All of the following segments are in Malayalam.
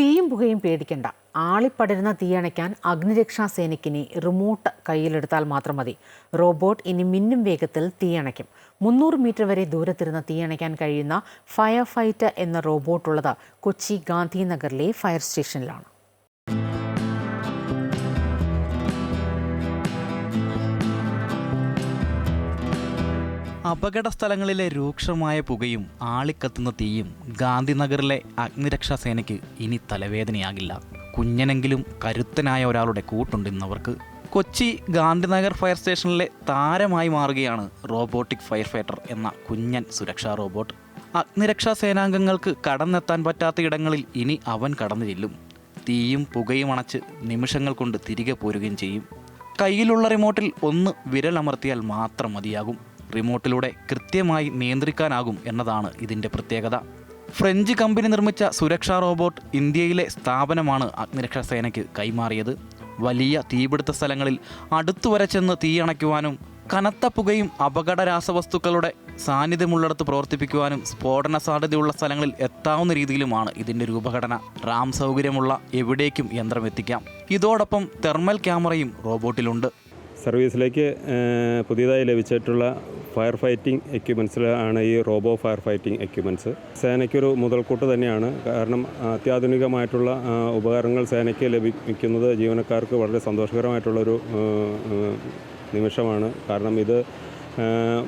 തീയും പുകയും പേടിക്കണ്ട. ആളിപ്പടരുന്ന തീയണയ്ക്കാൻ അഗ്നിരക്ഷാ സേനക്കിനി റിമോട്ട് കയ്യിലെടുത്താൽ മാത്രം മതി. റോബോട്ട് ഇനി മിന്നും വേഗത്തിൽ തീയണയ്ക്കും മുന്നൂറ് മീറ്റർ വരെ ദൂരത്തിരുന്ന് തീയണയ്ക്കാൻ കഴിയുന്ന ഫയർ ഫൈറ്റർ എന്ന റോബോട്ടുള്ളത് കൊച്ചി ഗാന്ധിനഗറിലെ ഫയർ സ്റ്റേഷനിലാണ് അപകട സ്ഥലങ്ങളിലെ രൂക്ഷമായ പുകയും ആളിക്കത്തുന്ന തീയും ഗാന്ധിനഗറിലെ അഗ്നിരക്ഷാ സേനയ്ക്ക് ഇനി തലവേദനയാകില്ല. കുഞ്ഞനെങ്കിലും കരുത്തനായ ഒരാളുടെ കൂട്ടുണ്ടെന്നവർക്ക് കൊച്ചി ഗാന്ധിനഗർ ഫയർ സ്റ്റേഷനിലെ താരമായി മാറുകയാണ് റോബോട്ടിക് ഫയർ ഫൈറ്റർ എന്ന കുഞ്ഞൻ സുരക്ഷാ റോബോട്ട്. അഗ്നിരക്ഷാ സേനാംഗങ്ങൾക്ക് കടന്നെത്താൻ പറ്റാത്ത ഇടങ്ങളിൽ ഇനി അവൻ കടന്നു ചെല്ലും. തീയും പുകയും അണച്ച് നിമിഷങ്ങൾ കൊണ്ട് തിരികെ പോരുകയും ചെയ്യും. കയ്യിലുള്ള റിമോട്ടിൽ ഒന്ന് വിരലമർത്തിയാൽ മാത്രം മതിയാകും. റിമോട്ടിലൂടെ കൃത്യമായി നിയന്ത്രിക്കാനാകും എന്നതാണ് ഇതിന്റെ പ്രത്യേകത. ഫ്രഞ്ച് കമ്പനി നിർമ്മിച്ച സുരക്ഷാ റോബോട്ട് ഇന്ത്യയിലെ സ്ഥാപനമാണ് അഗ്നിരക്ഷാ സേനയ്ക്ക് കൈമാറിയത്. വലിയ തീപിടുത്ത സ്ഥലങ്ങളിൽ അടുത്തുവരെ ചെന്ന് തീയണയ്ക്കുവാനും കനത്ത പുകയും അപകട രാസവസ്തുക്കളുടെ സാന്നിധ്യമുള്ളിടത്ത് പ്രവർത്തിപ്പിക്കുവാനും സ്ഫോടന സാധ്യതയുള്ള സ്ഥലങ്ങളിൽ എത്താവുന്ന രീതിയിലുമാണ് ഇതിന്റെ രൂപഘടന. റാം സൗകര്യമുള്ള എവിടേക്കും യന്ത്രം എത്തിക്കാം. ഇതോടൊപ്പം തെർമൽ ക്യാമറയും റോബോട്ടിലുണ്ട്. സർവീസിലേക്ക് പുതിയതായി ലഭിച്ചിട്ടുള്ള ഫയർ ഫൈറ്റിംഗ് എക്യുപ്മെൻസിലാണ് ഈ റോബോ ഫയർ ഫൈറ്റിംഗ് എക്യുപ്മെന്റ്സ് സേനയ്ക്കൊരു മുതൽക്കൂട്ട് തന്നെയാണ്. കാരണം അത്യാധുനികമായിട്ടുള്ള ഉപകരണങ്ങൾ സേനയ്ക്ക് ലഭിക്കുന്നത് ജീവനക്കാർക്ക് വളരെ സന്തോഷകരമായിട്ടുള്ളൊരു നിമിഷമാണ്. കാരണം ഇത്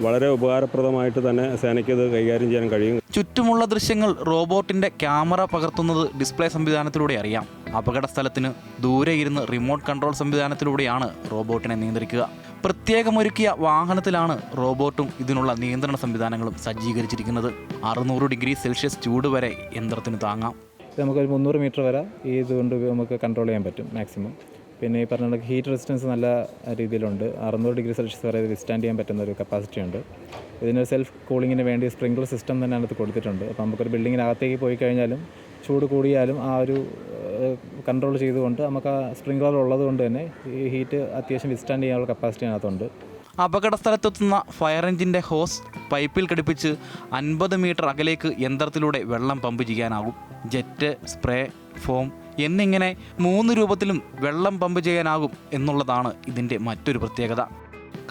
വളരെ ഉപകാരപ്രദമായിട്ട് തന്നെ സേനയ്ക്ക് ഇത് കൈകാര്യം ചെയ്യാൻ കഴിയും. ചുറ്റുമുള്ള ദൃശ്യങ്ങൾ റോബോട്ടിന്റെ ക്യാമറ പകർത്തുന്നത് ഡിസ്പ്ലേ സംവിധാനത്തിലൂടെ അറിയാം. അപകട സ്ഥലത്തിന് ദൂരെ ഇരുന്ന് റിമോട്ട് കൺട്രോൾ സംവിധാനത്തിലൂടെയാണ് റോബോട്ടിനെ നിയന്ത്രിക്കുക. പ്രത്യേകമൊരുക്കിയ വാഹനത്തിലാണ് റോബോട്ടും ഇതിനുള്ള നിയന്ത്രണ സംവിധാനങ്ങളും സജ്ജീകരിച്ചിരിക്കുന്നത്. അറുന്നൂറ് ഡിഗ്രി സെൽഷ്യസ് ചൂട് വരെ യന്ത്രത്തിന് താങ്ങാം. ഇത് നമുക്കൊരു മുന്നൂറ് മീറ്റർ വരെ ഈ ഇതുകൊണ്ട് നമുക്ക് കൺട്രോൾ ചെയ്യാൻ പറ്റും മാക്സിമം. പിന്നെ ഈ പറഞ്ഞ കണക്ക് ഹീറ്റ് റെസിസ്റ്റൻസ് നല്ല രീതിയിലുണ്ട്. അറുന്നൂറ് ഡിഗ്രി സെൽഷ്യസ് വരെ വിസ്റ്റാൻഡ് ചെയ്യാൻ പറ്റുന്ന ഒരു കപ്പാസിറ്റി ഉണ്ട്. ഇതിന് സെൽഫ് കൂളിങ്ങിന് വേണ്ടി സ്പ്രിംഗ്ലർ സിസ്റ്റം തന്നെ അതിനകത്ത് കൊടുത്തിട്ടുണ്ട്. അപ്പോൾ നമുക്കൊരു ബിൽഡിങ്ങിനകത്തേക്ക് പോയി കഴിഞ്ഞാലും ചൂട് കൂടിയാലും ആ ഒരു കൺട്രോൾ ചെയ്തുകൊണ്ട് നമുക്ക് ആ സ്പ്രിംഗ്ലർ ഉള്ളത് കൊണ്ട് തന്നെ ഈ ഹീറ്റ് അത്യാവശ്യം വിസ്റ്റാൻഡ് ചെയ്യാനുള്ള കപ്പാസിറ്റി അതിനകത്തുണ്ട്. അപകട സ്ഥലത്തെത്തുന്ന ഫയർ എഞ്ചിന്റെ ഹോസ് പൈപ്പിൽ ഘടിപ്പിച്ച് അൻപത് മീറ്റർ അകലേക്ക് യന്ത്രത്തിലൂടെ വെള്ളം പമ്പ് ചെയ്യാനാകും. ജെറ്റ് സ്പ്രേ ഫോം എന്നിങ്ങനെ മൂന്ന് രൂപത്തിലും വെള്ളം പമ്പ് ചെയ്യാനാകും എന്നുള്ളതാണ് ഇതിന്റെ മറ്റൊരു പ്രത്യേകത.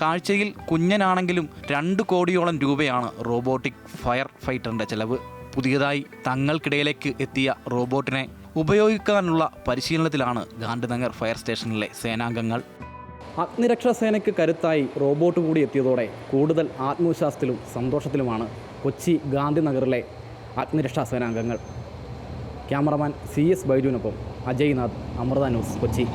കാഴ്ചയിൽ കുഞ്ഞനാണെങ്കിലും രണ്ട് കോടിയോളം രൂപയാണ് റോബോട്ടിക് ഫയർ ഫൈറ്ററിന്റെ ചെലവ്. പുതിയതായി തങ്ങൾക്കിടയിലേക്ക് എത്തിയ റോബോട്ടിനെ ഉപയോഗിക്കാനുള്ള പരിശീലനത്തിലാണ് ഗാന്ധിനഗർ ഫയർ സ്റ്റേഷനിലെ സേനാംഗങ്ങൾ. അഗ്നിരക്ഷാ സേനയ്ക്ക് കരുത്തായി റോബോട്ട് കൂടി എത്തിയതോടെ കൂടുതൽ ആത്മവിശ്വാസത്തിലും സന്തോഷത്തിലുമാണ് കൊച്ചി ഗാന്ധിനഗറിലെ അഗ്നിരക്ഷാ സേനാംഗങ്ങൾ. ക്യാമറമാൻ സി എസ് ബൈജുവിനൊപ്പം അജയ്നാഥ് അമൃത ന്യൂസ് കൊച്ചി.